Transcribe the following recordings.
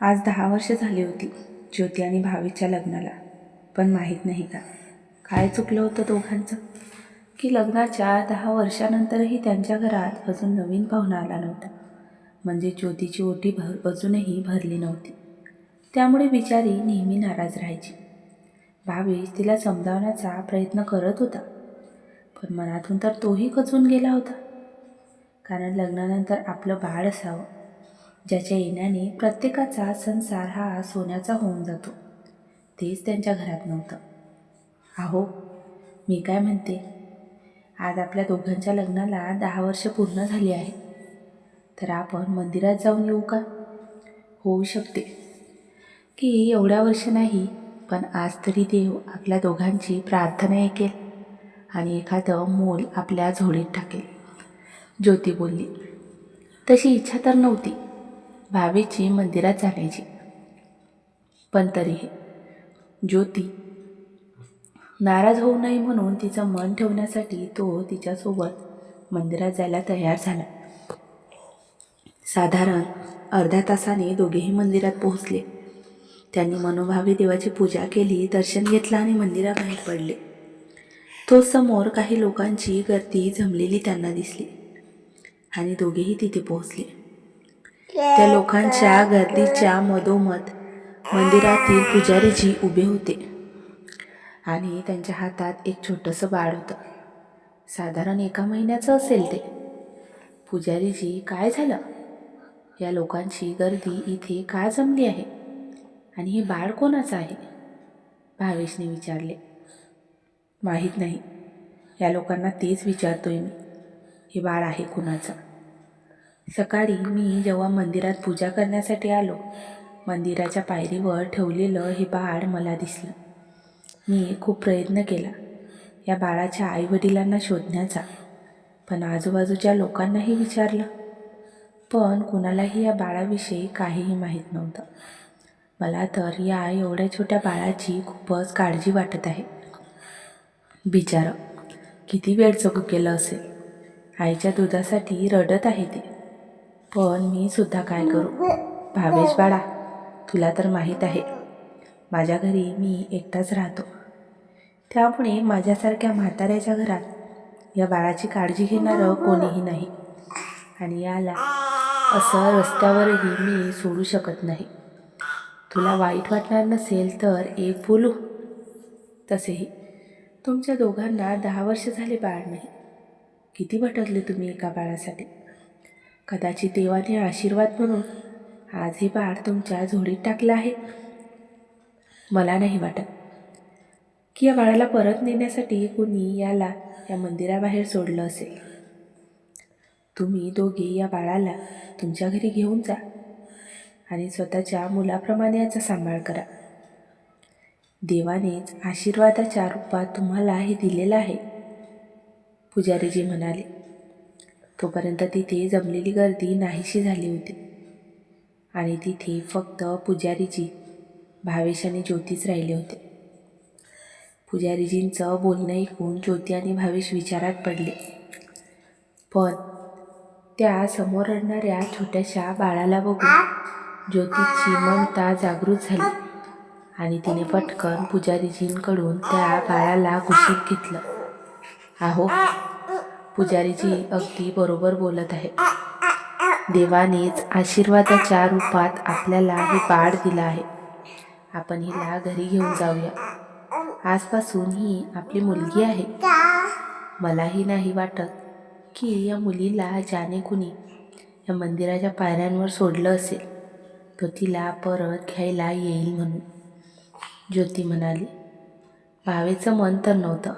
आज दहा वर्ष झाली होती ज्योती आणि भावीच्या लग्नाला. पण माहीत नाही का? काय चुकलं होतं दोघांचं? की लग्नाच्या दहा वर्षानंतरही त्यांच्या घरात अजून नवीन पाहुणा आला नव्हता. म्हणजे ज्योतीची ओटी भर अजूनही भरली नव्हती. त्यामुळे बिचारी नेहमी नाराज राहायची. भावी तिला समजावण्याचा प्रयत्न करत होता. पण मनातून तर तोही खचून गेला होता. कारण लग्नानंतर आपलं बाळ असावं. ज्याच्या येण्याने प्रत्येकाचा संसार हा सोन्याचा होऊन जातो. तेच त्यांच्या घरात नव्हतं. अहो मी काय म्हणते? आज आपल्या दोघांच्या लग्नाला दहा वर्ष पूर्ण झाली आहे. तर आपण मंदिरात जाऊन येऊ का? होऊ शकते. की एवढ्या वर्ष नाही पण आज तरी देव आपल्या दोघांची प्रार्थना ऐकेल आणि एखादं मूल आपल्या झोळीत टाकेल. ज्योती बोलली. तशी इच्छा तर नव्हती. भावेची मंदिरात जाण्याची पण तरीही ज्योती नाराज होऊ नये म्हणून तिचं मन ठेवण्यासाठी तो तिच्यासोबत मंदिरात जायला तयार झाला. साधारण अर्ध्या तासाने दोघेही मंदिरात पोहोचले. त्यांनी मनोभावे देवाची पूजा केली दर्शन घेतलं आणि मंदिराबाहेर पडले. तो समोर काही लोकांची गर्दी जमलेली त्यांना दिसली आणि दोघेही तिथे पोहोचले. त्या लोकांच्या गर्दीच्या मधोमध मंदिरातील पुजारीजी उभे होते आणि त्यांच्या हातात एक छोटंसं बाळ होतं. साधारण एका महिन्याचं असेल ते. पुजारीजी काय झालं? या लोकांची गर्दी इथे का जमली आहे? आणि हे बाळ कोणाचं आहे? भावेशने विचारले. माहीत नाही. या लोकांना तेच विचारतोय मी. हे बाळ आहे कुणाचं? सकाळी मी जेव्हा मंदिरात पूजा करण्यासाठी आलो मंदिराच्या पायरीवर ठेवलेलं हे बाळ मला दिसलं. मी खूप प्रयत्न केला या बाळाच्या आईवडिलांना शोधण्याचा पण आजूबाजूच्या लोकांनाही विचारलं. पण कुणालाही या बाळाविषयी काहीही माहीत नव्हतं. मला तर या एवढ्या छोट्या बाळाची खूपच काळजी वाटत आहे. बिचारं किती वेळ चकू केलं असेल? आईच्या दुधासाठी रडत आहे ते. पण मी सुद्धा काय करू? भावेश बाळा तुला तर माहीत आहे माझ्या घरी मी एकटाच राहतो. त्यामुळे माझ्यासारख्या म्हाताऱ्याच्या घरात या बाळाची काळजी घेणारं कोणीही नाही. आणि याला असं रस्त्यावरही मी सोडू शकत नाही. तुला वाईट वाटणार नसेल तर एक बोलू हो. तसेही तुमच्या दोघांना दहा वर्ष झाले बाळ नाही. किती भटकले तुम्ही एका बाळासाठी? कदाचित देवाने आशीर्वाद म्हणून आज हे बाळ तुमच्या झोडीत टाकलं आहे. मला नाही वाटत की या बाळाला परत नेण्यासाठी कुणी याला या मंदिराबाहेर सोडलं असेल. तुम्ही दोघे या बाळाला तुमच्या घरी घेऊन जा आणि स्वतःच्या मुलाप्रमाणे याचा सांभाळ करा. देवानेच आशीर्वादाच्या रूपात तुम्हाला हे दिलेलं आहे. पुजारीजी म्हणाले. तोपर्यंत तिथे जमलेली गर्दी नाहीशी झाली होती. आणि तिथे फक्त पुजारीजी भावेश आणि ज्योतीच राहिले होते. पुजारीजींचं बोलणं ऐकून ज्योती आणि भावेश विचारात पडले. पण त्या समोर रडणाऱ्या छोट्याशा बाळाला बघून ज्योतीची ममता जागृत झाली आणि तिने पटकन पुजारीजींकडून त्या बाळाला कुशीत घेतलं. आहो पुजारीजी अगदी बरोबर बोलत आहे देवानेच आशीर्वादाच्या रूपात आपल्याला हे बाळ दिलं आहे. आपण हिला घरी घेऊन जाऊया. आजपासून ही आपली मुलगी आहे. मलाही नाही वाटत की या मुलीला जाने कुणी या मंदिराच्या पायऱ्यांवर सोडलं असेल. तो तिला परत घ्यायला येईल म्हणून. ज्योती म्हणाली भावेचं मन तर नव्हतं.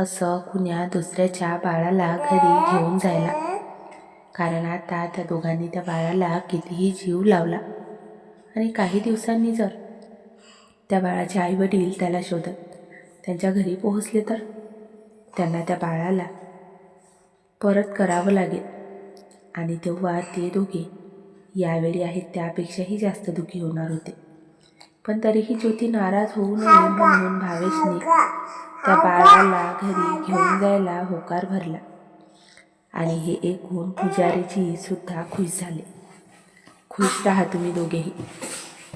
असं कुण्या दुसऱ्याच्या बाळाला घरी घेऊन जायला. कारण आता त्या दोघांनी त्या बाळाला कितीही जीव लावला आणि काही दिवसांनी जर त्या बाळाचे आईवडील त्याला शोधत त्यांच्या घरी पोहोचले तर? त्यांना त्या बाळाला परत करावं लागेल. आणि तेव्हा ते दोघे यावेळी आहेत त्यापेक्षाही जास्त दुःखी होणार होते. पण तरीही ज्योती नाराज होऊ नये म्हणून भावेशने त्या बाळाला घरी घेऊन जायला होकार भरला. आणि हे ऐकून पुजारीजी सुद्धा खुश झाले. खुश राहा तुम्ही दोघेही.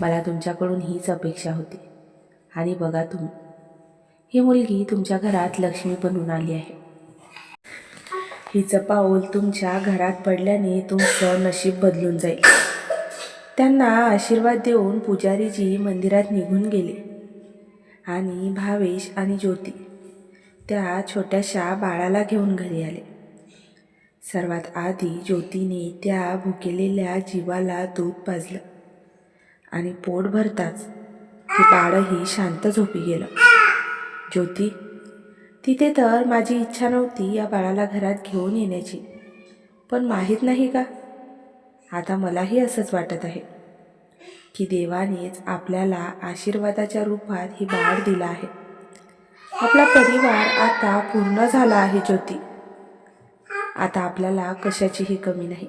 मला तुमच्याकडून हीच अपेक्षा होती. आणि बघा तुम्ही. ही मुलगी तुमच्या घरात लक्ष्मी बनून आली आहे. हिचं पाऊल तुमच्या घरात पडल्याने तुमचं नशीब बदलून जाईल. त्यांना आशीर्वाद देऊन पुजारीजी मंदिरात निघून गेले. आणि भावेश आणि ज्योती. त्या छोट्याशा बाळाला घेऊन घरी आले. सर्वात आधी ज्योतीने त्या भुकेलेल्या जीवाला दूध पाजलं आणि पोट भरताच ते बाळही शांत झोपी गेलं. ज्योती तिथे तर माझी इच्छा नव्हती या बाळाला घरात घेऊन येण्याची. पण माहीत नाही का? आता मलाही असंच वाटत आहे. की देवानेच आपल्याला आशीर्वादाच्या रूपात ही बाळ दिला आहे. आपला परिवार आता पूर्ण झाला आहे ज्योती. आता आपल्याला कशाचीही कमी नाही.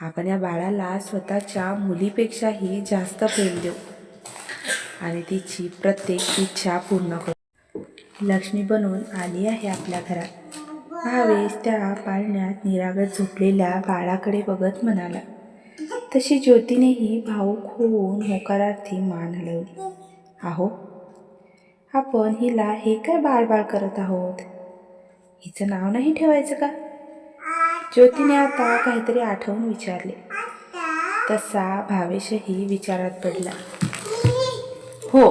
आपण या बाळाला स्वतःच्या मुलीपेक्षाही जास्त प्रेम देऊ. आणि तिची प्रत्येक इच्छा पूर्ण करू. लक्ष्मी बनून आली आहे आपल्या घरात. हा वेळेस त्या पाळण्यात निरागत झोपलेल्या बाळाकडे बघत म्हणाला तशी ज्योतीनेही भाऊक होऊन होकारार्थी मान हलवली. आहो आपण हिला हे काय बाळबाळ करत आहोत? हिचं नाव नाही ठेवायचं का? ज्योतीने आता काहीतरी आठवून विचारले. तसा भावेशही विचारात पडला. हो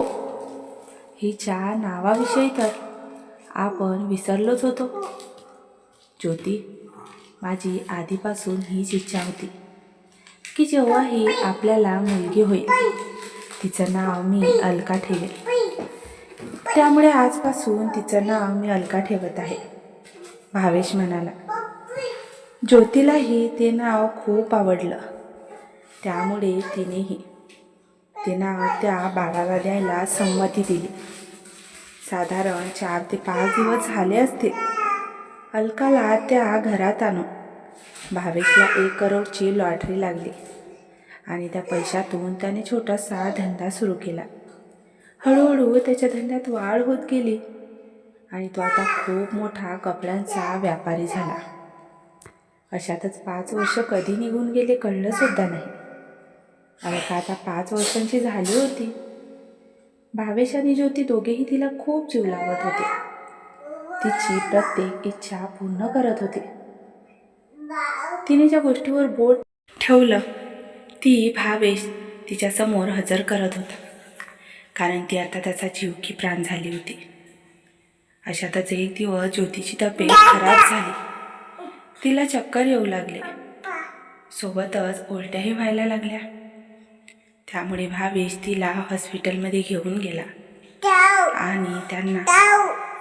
हिच्या नावाविषयी तर आपण विसरलोच होतो. ज्योती माझी आधीपासून हीच इच्छा होती. की जेव्हा ही आपल्याला मुलगी होईल तिचं नाव मी अलका ठेवेल त्यामुळे आजपासून तिचं नाव मी अलका ठेवत आहे भावेश म्हणाला. ज्योतीलाही ते नाव खूप आवडलं. त्यामुळे तिनेही ते नाव त्या बाळाला द्यायला संमती दिली. साधारण चार ते पाच दिवस झाले असते अलकाला त्या घरात आणून भावेशला एक करोडची लॉटरी लागली. आणि त्या पैशातून त्याने छोटासा धंदा सुरू केला. हळूहळू त्याच्या धंद्यात वाढ होत गेली आणि तो आता खूप मोठा कपड्यांचा व्यापारी झाला. अशातच पाच वर्ष कधी निघून गेले कळलं सुद्धा नाही. अलका आता पाच वर्षांची झाली होती? भावेश आणि ज्योती दोघेही तिला खूप जीव लावत होते. तिची प्रत्येक इच्छा पूर्ण करत होते. तिने ज्या गोष्टीवर बोट ठेवलं ती भावेश तिच्यासमोर हजर करत होता. कारण ती आता त्याचा जीव की प्राण झाली होती. अशातच एक दिवस ज्योतीची तब्येत खराब झाली. तिला चक्कर येऊ लागले. सोबतच उलट्याही व्हायला लागल्या. त्यामुळे भावेश तिला हॉस्पिटलमध्ये घेऊन गेला. आणि त्यांना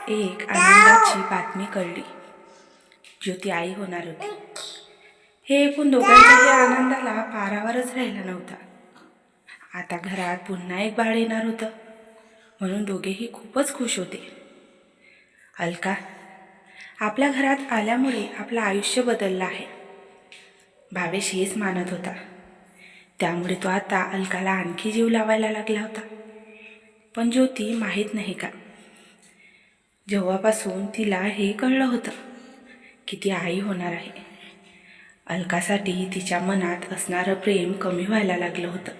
एक आनंदाची बातमी कळली. ज्योती आई होणार होती. हे ऐकून दोघांच्याही आनंदाला पारावरच राहिला नव्हता. आता घरात पुन्हा एक बाळ येणार होतं. म्हणून दोघेही खूपच खुश होते. अलका आपल्या घरात आल्यामुळे आपलं आयुष्य बदललं आहे. भावेश हेच मानत होता. त्यामुळे तो आता अलकाला आणखी जीव लावायला लागला होता. पण ज्योती माहीत नाही का? जेव्हापासून तिला हे कळलं होतं की ती आई होणार आहे. अलकासाठी तिच्या मनात असणारं प्रेम कमी व्हायला लागलं होतं.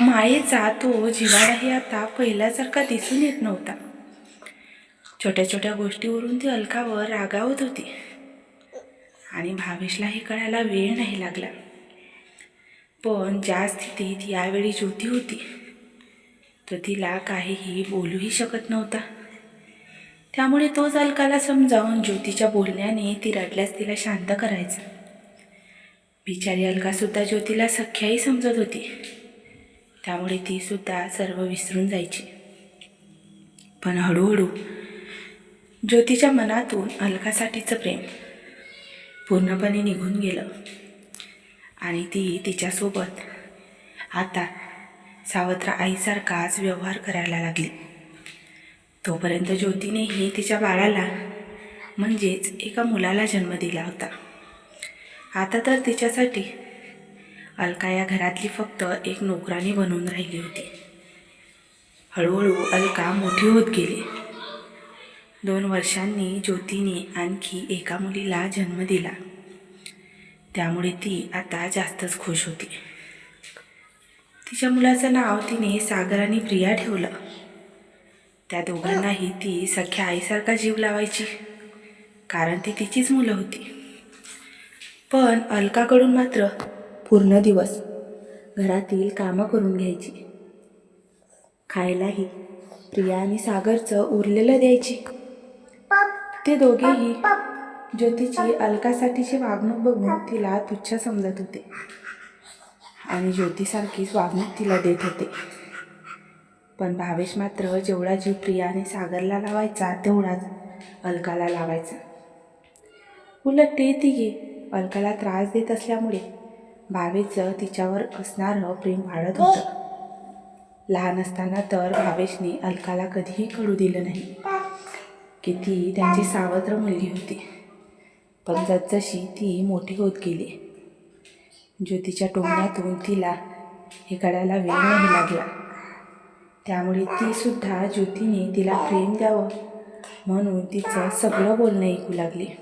मायेचा तो जिवाडाही आता पहिल्यासारखा दिसून येत नव्हता. छोट्या छोट्या गोष्टीवरून ती अलकावर रागावत होती. आणि भावेशला हे कळायला वेळ नाही लागला. पण ज्या स्थितीत यावेळी ज्योती होती तो तिला काहीही बोलूही शकत नव्हता. त्यामुळे तोच अलकाला समजावून ज्योतीच्या बोलण्याने ती रडल्यास तिला शांत करायचं. बिचारी अलकासुद्धा ज्योतीला सख्याही समजत होती. त्यामुळे ती सुद्धा सर्व विसरून जायची. पण हळूहळू ज्योतीच्या मनातून अलकासाठीचं प्रेम पूर्णपणे निघून गेलं. आणि ती तिच्यासोबत आता सावत्र आईसारखाच व्यवहार करायला लागली. तोपर्यंत ज्योतीनेही तिच्या बाळाला म्हणजेच एका मुलाला जन्म दिला होता. आता तर तिच्यासाठी अलका या घरातली फक्त एक नोकरानी बनून राहिली होती. हळूहळू अलका मोठी होत गेली. दोन वर्षांनी ज्योतीने आणखी एका मुलीला जन्म दिला. त्यामुळे ती आता जास्तच खुश होती. तिच्या मुलाचं नाव तिने सागर आणि प्रिया ठेवलं. त्या दोघांनाही ती सख्या आईसारखा जीव लावायची. कारण ती तिचीच मुलं होती. पण अलकाकडून मात्र पूर्ण दिवस घरातील कामं करून घ्यायची. खायलाही प्रिया आणि सागरचं उरलेलं द्यायची. ते दोघेही ज्योतीची अलकासाठीची वागणूक बघून तिला तुच्छ समजत होते. आणि ज्योतीसारखीच वागणूक तिला देत होते. पण भावेश मात्र जेवढा जीव प्रियाने सागरला लावायचा तेवढाच अलकाला लावायचा. उलट ते तिघे अलकाला त्रास देत असल्यामुळे भावेचं तिच्यावर असणारं प्रेम वाढत होतं. लहान असताना तर भावेशने अलकाला कधीही कळू दिलं नाही. की ती त्यांची सावत्र मुलगी होती. पण जसजशी ती मोठी होत गेली ज्योतीच्या टोमण्यातून तिला हे कळायला वेळ नाही लागला. त्यामुळे ती सुद्धा ज्योतीने तिला प्रेम द्यावं म्हणून तिचं सगळं बोलणं ऐकू लागले.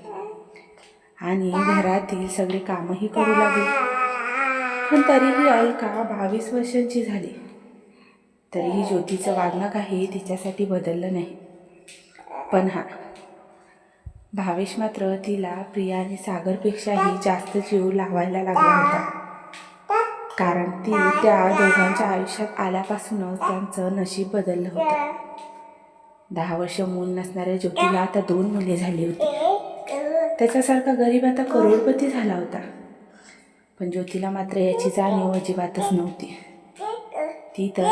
आणि घरातील सगळे कामही करू लागले. पण तरीही अलका बावीस वर्षांची झाली. तरीही ज्योतीचं वागणं काही तिच्यासाठी बदललं नाही. पण हा भावेश मात्र तिला प्रिया आणि सागरपेक्षाही जास्त जीव लावायला लागला होता. कारण ती त्या दोघांच्या आयुष्यात आल्यापासूनच त्यांचं नशीब बदललं होतं. दहा वर्ष मूल नसणाऱ्या ज्योतीला आता दोन मुले झाली होती. त्याच्यासारखा गरीब आता करोडपती झाला होता. पण ज्योतीला मात्र याची जाणीव अजिबातच नव्हती. ती तर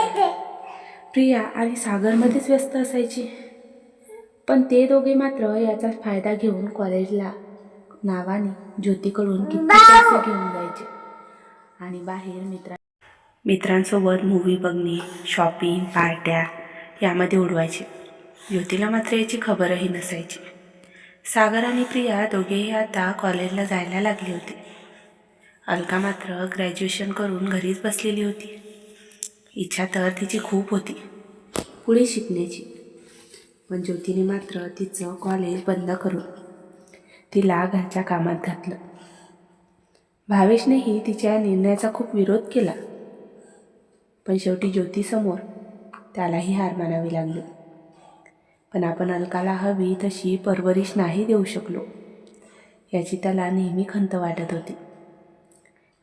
प्रिया आणि सागरमध्येच व्यस्त असायची. पण ते दोघे मात्र याचा फायदा घेऊन कॉलेजला नावाने ज्योतीकडून किती पैसे घेऊन जायचे. आणि बाहेर मित्रा मित्रांसोबत मूवी बघणे शॉपिंग पार्ट्या यामध्ये उडवायचे. ज्योतीला मात्र याची खबरही नसायची. सागर आणि प्रिया दोघेही आता कॉलेजला जायला लागले होते. अलका मात्र ग्रॅज्युएशन करून घरीच बसलेली होती. इच्छा तर तिची खूप होती. पुढे शिकण्याची. पण ज्योतीने मात्र तिचं कॉलेज बंद करून तिला घरच्या कामात घातलं. भावेशनेही तिच्या निर्णयाचा खूप विरोध केला. पण शेवटी ज्योतीसमोर त्यालाही हार मानावी लागली. पण आपण अलकाला हवी तशी परवरिश नाही देऊ शकलो याची त्याला नेहमी खंत वाटत होती.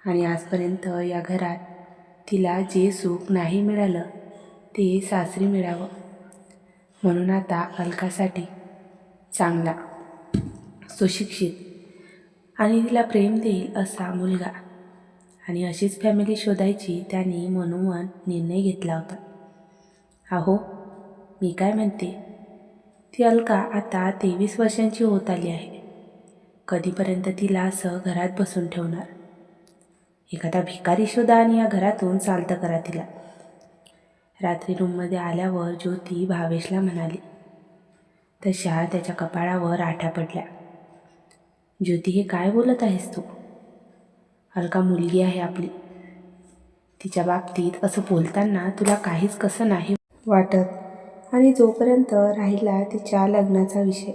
आणि आजपर्यंत या घरात तिला जे सुख नाही मिळालं ते सासरी मिळावं. म्हणून आता अलकासाठी चांगला सुशिक्षित आणि तिला प्रेम देईल असा मुलगा. आणि अशीच फॅमिली शोधायची त्यांनी मनोमन निर्णय घेतला होता. अहो मी काय म्हणते? ती अलका आता तेवीस वर्षांची होत आली आहे. कधीपर्यंत तिला असं घरात बसून ठेवणार? एखादा भिकारी शोधा आणि या घरातून चालतं करा तिला. रात्री रूममध्ये आल्यावर ज्योती भावेशला म्हणाली. तशा त्याच्या कपाळावर आठा पडल्या. ज्योती हे काय बोलत आहेस तू? अलका मुलगी आहे आपली. तिच्या बाबतीत असं बोलताना तुला काहीच कसं नाही वाटत. आणि जोपर्यंत राहिला तिच्या लग्नाचा विषय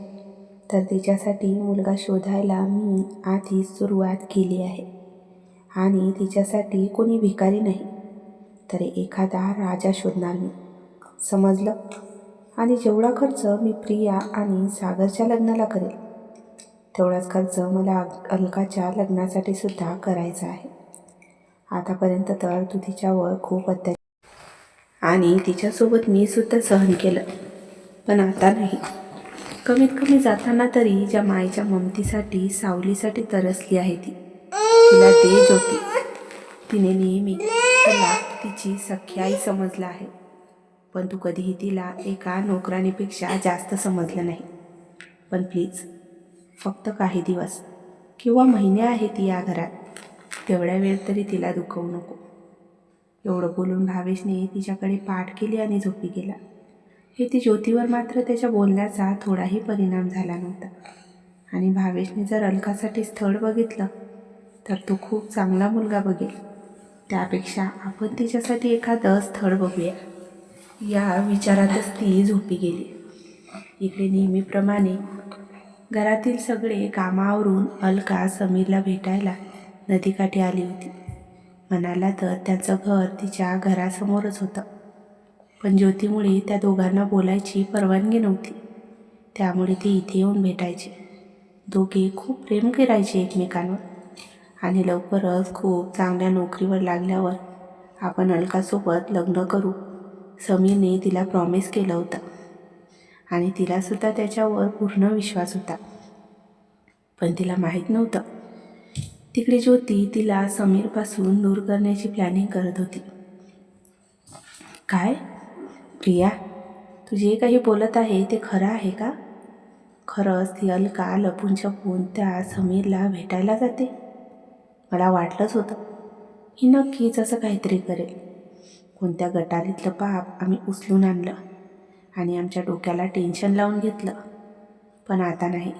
तर तिच्यासाठी मुलगा शोधायला मी आधीच सुरुवात केली आहे. आणि तिच्यासाठी कोणी भिकारी नाही तर एखादा राजा शोधणार मी. समजलं? आणि जेवढा खर्च मी प्रिया आणि सागरच्या लग्नाला करेल तेवढाच खर्च मला अलकाच्या लग्नासाठी सुद्धा करायचा आहे. आतापर्यंत तर तू तिच्यावर खूप अत्याचार आणि तिच्यासोबत मी सुद्धा सहन केलं पण आता नाही. कमीत कमी जाताना तरी ज्या मायच्या ममतीसाठी सावलीसाठी तरसली आहे ती. तिला दे ज्योती तिने नेहमी तिला तिची सख्याई समजलं आहे. पण तू कधीही तिला एका नोकरानीपेक्षा जास्त समजलं नाही. पण प्लीज फक्त काही दिवस किंवा महिने आहेत या घरात. तेवढ्या वेळ तरी तिला दुखवू नको. एवढं बोलून भावेशने तिच्याकडे पाठ केली आणि झोपी गेला. हे ती ज्योतीवर मात्र त्याच्या बोलण्याचा थोडाही परिणाम झाला नव्हता. आणि भावेशने जर अलकासाठी स्थळ बघितलं तर तो खूप चांगला मुलगा बघेल. त्यापेक्षा आपण तिच्यासाठी एखादं स्थळ बघूया. या विचारातच ती झोपी गेली. इकडे नेहमीप्रमाणे घरातील सगळे कामावरून अलका समीरला भेटायला नदीकाठी आली होती. म्हणाला तर त्यांचं घर तिच्या घरासमोरच होतं. पण ज्योतीमुळे त्या दोघांना बोलायची परवानगी नव्हती. त्यामुळे ते इथे येऊन भेटायचे. दोघे खूप प्रेम करायचे एकमेकांवर. आणि लवकरच खूप चांगल्या नोकरीवर लागल्यावर आपण अलकासोबत लग्न करू. समीरने तिला प्रॉमिस केलं होतं. आणि तिलासुद्धा त्याच्यावर पूर्ण विश्वास होता. पण तिला माहीत नव्हतं. तिकडे ज्योती तिला समीरपासून दूर करण्याची प्लॅनिंग करत होती. काय? प्रिया तू जे काही बोलत आहे ते खरं आहे का? खरंच ती अलका लपून छपून त्या समीरला भेटायला जाते? मला वाटलंच होतं. ही नक्कीच असं काहीतरी करेल. कोणत्या गटारीतलं पाप आम्ही उचलून आणलं. आणि आमच्या डोक्याला टेन्शन लावून घेतलं. पण आता नाही.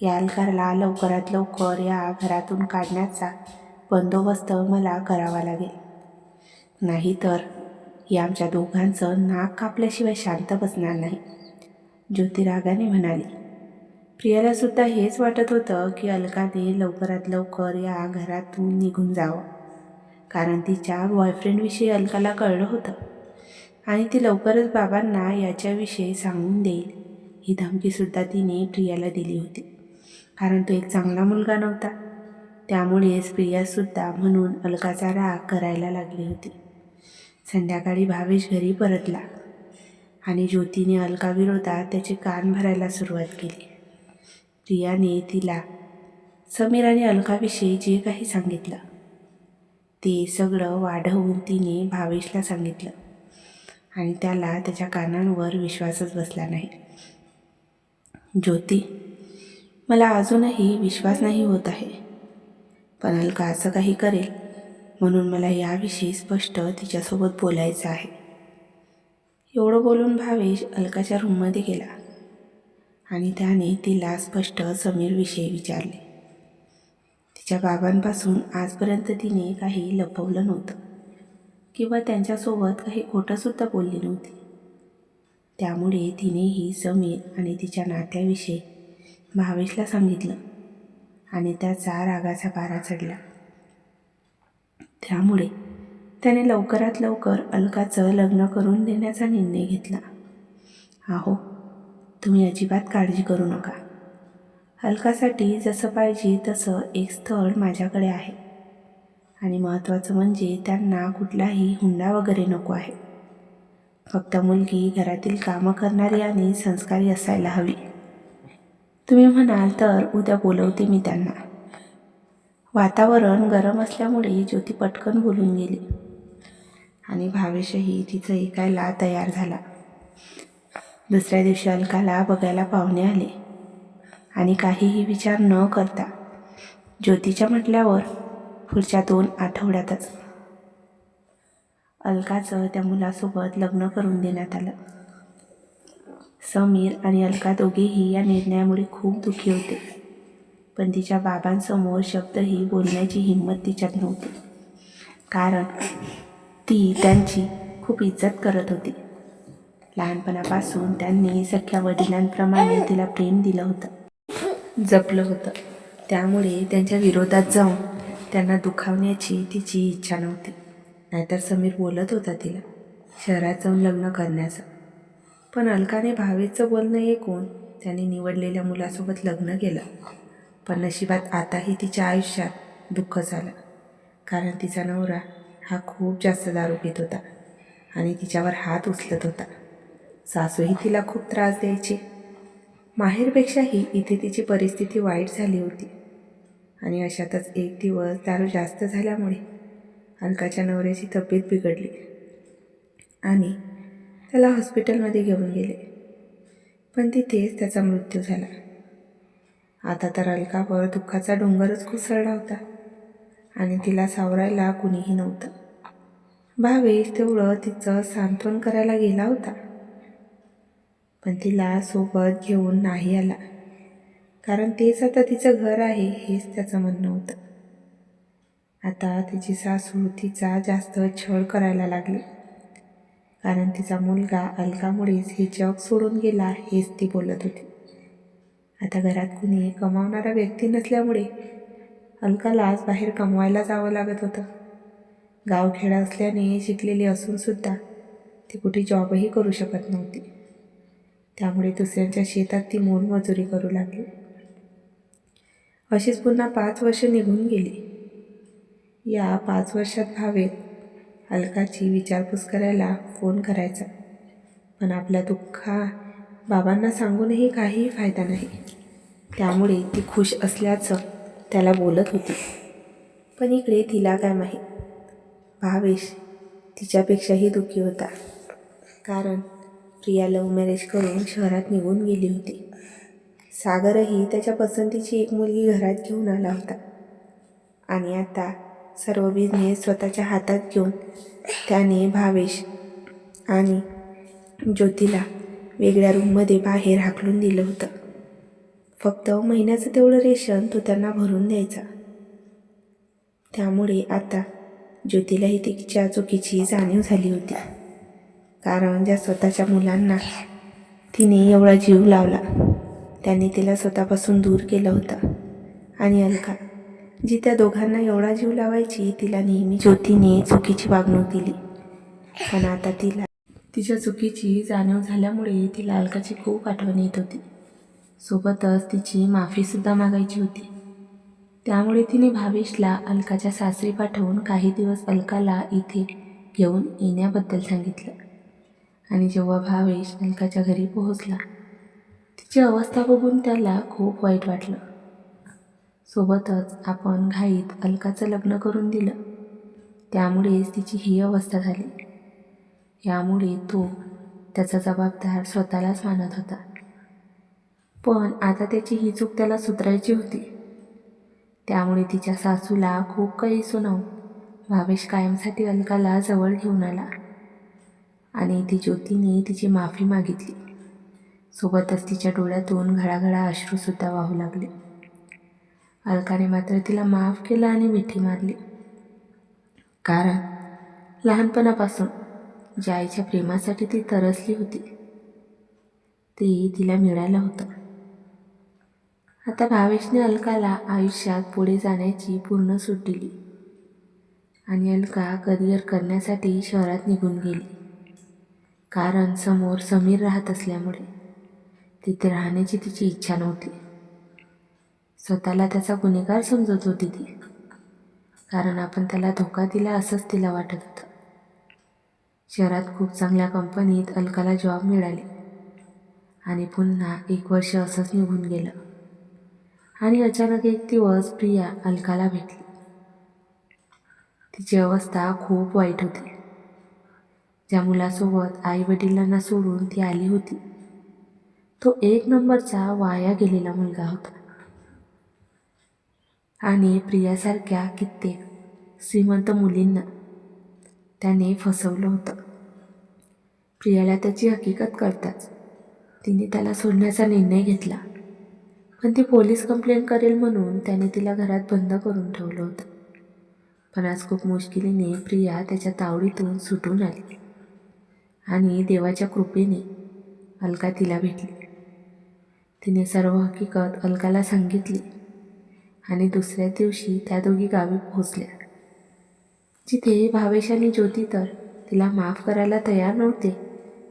या अलकारला लवकरात लवकर या घरातून काढण्याचा बंदोबस्त मला करावा लागेल. नाही तर या आमच्या दोघांचं नाक कापल्याशिवाय शांत बसणार नाही. ज्योतिरागाने म्हणाली प्रियालासुद्धा हेच वाटत होतं की अलकाने लवकरात लवकर या घरातून निघून जावं. कारण तिच्या बॉयफ्रेंडविषयी अलकाला कळलं होतं. आणि ती लवकरच बाबांना याच्याविषयी सांगून देईल. ही धमकीसुद्धा तिने प्रियाला दिली होती. कारण तो एक चांगला मुलगा नव्हता. त्यामुळेच प्रियासुद्धा म्हणून अलकाचा राग करायला लागली होती. संध्याकाळी भावेश घरी परतला आणि ज्योतीने अलकाविरोधात त्याचे कान भरायला सुरुवात केली. प्रियाने तिला समीर आणि अलकाविषयी जे काही सांगितलं ते सगळं वाढवून तिने भावेशला सांगितलं. आणि त्याला त्याच्या कानांवर विश्वासच बसला नाही. ज्योती मला अजूनही विश्वास नाही होत आहे. पण अलका असं काही करेल म्हणून मला याविषयी स्पष्ट तिच्यासोबत बोलायचं आहे. एवढं बोलून भावेश अलकाच्या रूममध्ये गेला आणि त्याने तिला स्पष्ट समीरविषयी विचारले. तिच्या बाबांपासून आजपर्यंत तिने काही लपवलं नव्हतं. किंवा त्यांच्यासोबत काही खोटंसुद्धा बोलली नव्हती. त्यामुळे तिनेही समीर आणि तिच्या नात्याविषयी भावेशला सांगितलं आणि त्याचा रागाचा पारा चढला. त्यामुळे त्याने लवकरात लवकर अलकाचं लग्न करून देण्याचा निर्णय घेतला. आहो तुम्ही अजिबात काळजी करू नका. अलकासाठी जसं पाहिजे तसं एक स्थळ माझ्याकडे आहे. आणि महत्त्वाचं म्हणजे त्यांना कुठलाही हुंडा वगैरे नको आहे. फक्त मुलगी घरातील कामं करणारी आणि संस्कारी असायला हवी. तुम्ही म्हणाल तर उद्या बोलवते मी त्यांना. वातावरण गरम असल्यामुळे ज्योती पटकन बोलून गेली. आणि भावेशही तिचं ऐकायला तयार झाला. दुसऱ्या दिवशी अलकाला बघायला पाहुणे आले. आणि काहीही विचार न करता ज्योतीच्या म्हटल्यावर पुढच्या दोन आठवड्यातच. अलकाचं त्या मुलासोबत लग्न करून देण्यात आलं. समीर आणि अलका दोघेही या निर्णयामुळे खूप दुःखी होते. पण तिच्या बाबांसमोर शब्दही बोलण्याची हिंमत तिच्यात नव्हती. कारण ती त्यांची खूप इज्जत करत होती. लहानपणापासून त्यांनी सख्या वडिलांप्रमाणे तिला प्रेम दिलं होतं. जपलं होतं. त्यामुळे त्यांच्या विरोधात जाऊन त्यांना दुखावण्याची तिची इच्छा नव्हती. नाहीतर समीर बोलत होता तिला शहरात जाऊन लग्न करण्याचं. पण अलकाने भावेचं बोलणं ऐकून त्याने निवडलेल्या मुलासोबत लग्न केलं. पण नशिबात आताही तिच्या आयुष्यात दुःख झालं. कारण तिचा नवरा हा खूप जास्त दारू पित होता आणि तिच्यावर हात उचलत होता. सासूही तिला खूप त्रास द्यायची. माहेरपेक्षाही इथे तिची परिस्थिती वाईट झाली होती. आणि अशातच एक दिवस दारू जास्त झाल्यामुळे अलकाच्या नवऱ्याची तब्येत बिघडली. आणि त्याला हॉस्पिटलमध्ये घेऊन गेले. पण तिथेच त्याचा मृत्यू झाला. आता तर अलकावर दुःखाचा डोंगरच कोसळला होता आणि तिला सावरायला कुणीही नव्हतं. भावेश तेवढं तिचं सांत्वन करायला गेला होता. पण तिला सोबत घेऊन नाही आला. कारण तेच आता तिचं घर आहे हेच त्याचं म्हणणं होतं. आता तिची सासू तिचा जास्त छळ करायला लागली. कारण तिचा मुलगा अलकामुळेच हे जग सोडून गेला हेच ती बोलत होती. आता घरात कुणी कमावणारा व्यक्ती नसल्यामुळे अलकाला आज बाहेर कमवायला जावं लागत होतं. गावखेडा असल्याने शिकलेली असूनसुद्धा ती कुठे जॉबही करू शकत नव्हती. त्यामुळे दुसऱ्यांच्या शेतात ती मोलमजुरी करू लागली. अशीच पुन्हा पाच वर्ष निघून गेली. या पाच वर्षात भावेत अलकाची विचारपूस करायला फोन करायचा. पण आपल्या दुःखा बाबांना सांगूनही काहीही फायदा नाही. त्यामुळे ती खुश असल्याचं त्याला बोलत होती. पण इकडे तिला काय माहीत? भावेश तिच्यापेक्षाही दुःखी होता. कारण प्रिया लव्ह मॅरेज करून शहरात निघून गेली होती. सागरही त्याच्या पसंतीची एक मुलगी घरात घेऊन आला होता. आणि आता सर्व बिझनेस स्वतःच्या हातात घेऊन त्याने भावेश आणि ज्योतीला वेगळ्या रूममध्ये बाहेर हाकलून दिलं होतं. फक्त महिन्याचं तेवढं रेशन तो त्यांना भरून द्यायचा. त्यामुळे आता ज्योतीलाही तिच्या चुकीची जाणीव झाली होती. कारण ज्या स्वतःच्या मुलांना तिने एवढा जीव लावला त्यांनी तिला स्वतःपासून दूर केलं होतं. आणि अलका जी त्या दोघांना एवढा जीव लावायची तिला नेहमी ज्योतीने चुकीची वागणूक दिली. पण आता तिला तिच्या चुकीची जाणीव झाल्यामुळे तिला अलकाची खूप आठवण येत होती. सोबतच तिची माफीसुद्धा मागायची होती. त्यामुळे तिने भावेशला अलकाच्या सासरी पाठवून काही दिवस अलकाला इथे घेऊन येण्याबद्दल सांगितलं. आणि जेव्हा भावेश अलकाच्या घरी पोहोचला तिची अवस्था बघून त्याला खूप वाईट वाटलं. सोबतच आपण घाईत अलकाचं लग्न करून दिलं. त्यामुळेच तिची ही अवस्था झाली. यामुळे तो त्याचा जबाबदार स्वतःलाच मानत होता. पण आता त्याची ही चूक त्याला सुधारायची होती. त्यामुळे तिच्या सासूला खूप काही सुनावून भावेश कायमसाठी अलकाला जवळ घेऊन आला. आणि ती ज्योतीने तिची माफी मागितली. सोबतच तिच्या डोळ्यातून घळाघळा अश्रूसुद्धा वाहू लागले. अलकाने मात्र तिला माफ केलं आणि मिठी मारली. कारण लहानपणापासून ज्या आईच्या प्रेमासाठी ती तरसली होती ते तिला मिळालं होतं. आता भावेशने अलकाला आयुष्यात पुढे जाण्याची पूर्ण सूट दिली आणि अलका करिअर करण्यासाठी शहरात निघून गेली. कारण समोर समीर राहत असल्यामुळे तिथे राहण्याची तिची इच्छा नव्हती. स्वतःला त्याचा गुन्हेगार समजत होती ती. कारण आपण त्याला धोका दिला असंच तिला वाटत होतं. शहरात खूप चांगल्या कंपनीत अलकाला जॉब मिळाली. आणि पुन्हा एक वर्ष असंच निघून गेलं. आणि अचानक एक दिवस प्रिया अलकाला भेटली. तिची अवस्था खूप वाईट होती. ज्या मुलासोबत आई वडिलांना सोडून ती आली होती. तो एक नंबरचा वाया गेलेला मुलगा होता. आणि प्रियासारख्या कित्येक श्रीमंत मुलींना त्याने फसवलं होतं. प्रियाला त्याची हकीकत कळताच तिने त्याला सोडण्याचा निर्णय घेतला. पण ती पोलीस कंप्लेंट करेल म्हणून त्याने तिला घरात बंद करून ठेवलं होतं. पण आज खूप मुश्किलीने प्रिया त्याच्या तावडीतून सुटून आली आणि देवाच्या कृपेने अलका तिला भेटली. तिने सर्व हकीकत अलकाला सांगितली आणि दुसऱ्या दिवशी त्या दोघी गावी पोहोचल्या. जिथे भावेश आणि ज्योती तर तिला माफ करायला तयार नव्हते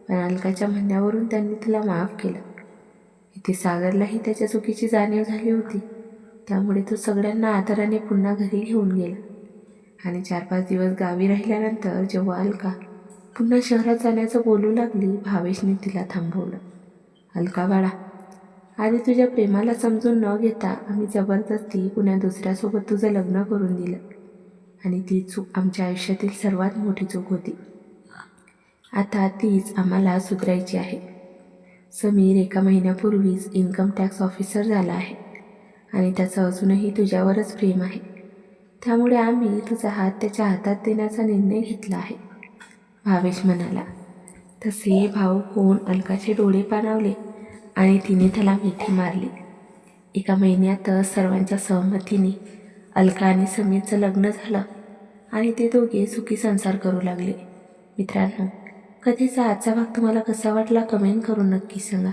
पण अलकाच्या म्हणण्यावरून त्यांनी तिला माफ केलं. इथे सागरलाही त्याच्या चुकीची जाणीव झाली होती त्यामुळे तो सगळ्यांना आदराने पुन्हा घरी घेऊन गेला. आणि चार पाच दिवस गावी राहिल्यानंतर जेव्हा अलका पुन्हा शहरात जाण्याचं बोलू लागली भावेशने तिला थांबवलं. अलका बाळा आधी तुझ्या प्रेमाला समजून न घेता आम्ही जबरदस्ती पुण्या दुसऱ्यासोबत तुझं लग्न करून दिलं. आणि ती चूक आमच्या आयुष्यातील सर्वात मोठी चूक होती. आता तीच आम्हाला सुधारायची आहे. समीर एका महिन्यापूर्वीच इन्कम टॅक्स ऑफिसर झाला आहे. आणि त्याचं अजूनही तुझ्यावरच प्रेम आहे. त्यामुळे आम्ही तुझा हात त्याच्या हातात देण्याचा निर्णय घेतला आहे. भावेश म्हणाला तसे भाऊ होऊन अलकाचे डोळे पाणावले? आणि तिने त्याला मिठी मारली. एका महिन्यातच सर्वांच्या सहमतीने अलका आणि समीरचं लग्न झालं आणि ते दोघे सुखी संसार करू लागले. मित्रांनो कथेचा आजचा भाग तुम्हाला कसा वाटला कमेंट करून नक्की सांगा.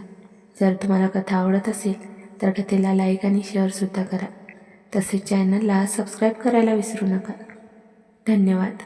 जर तुम्हाला कथा आवडत असेल तर कथेला लाईक आणि शेअरसुद्धा करा. तसेच चॅनलला सबस्क्राईब करायला विसरू नका. धन्यवाद.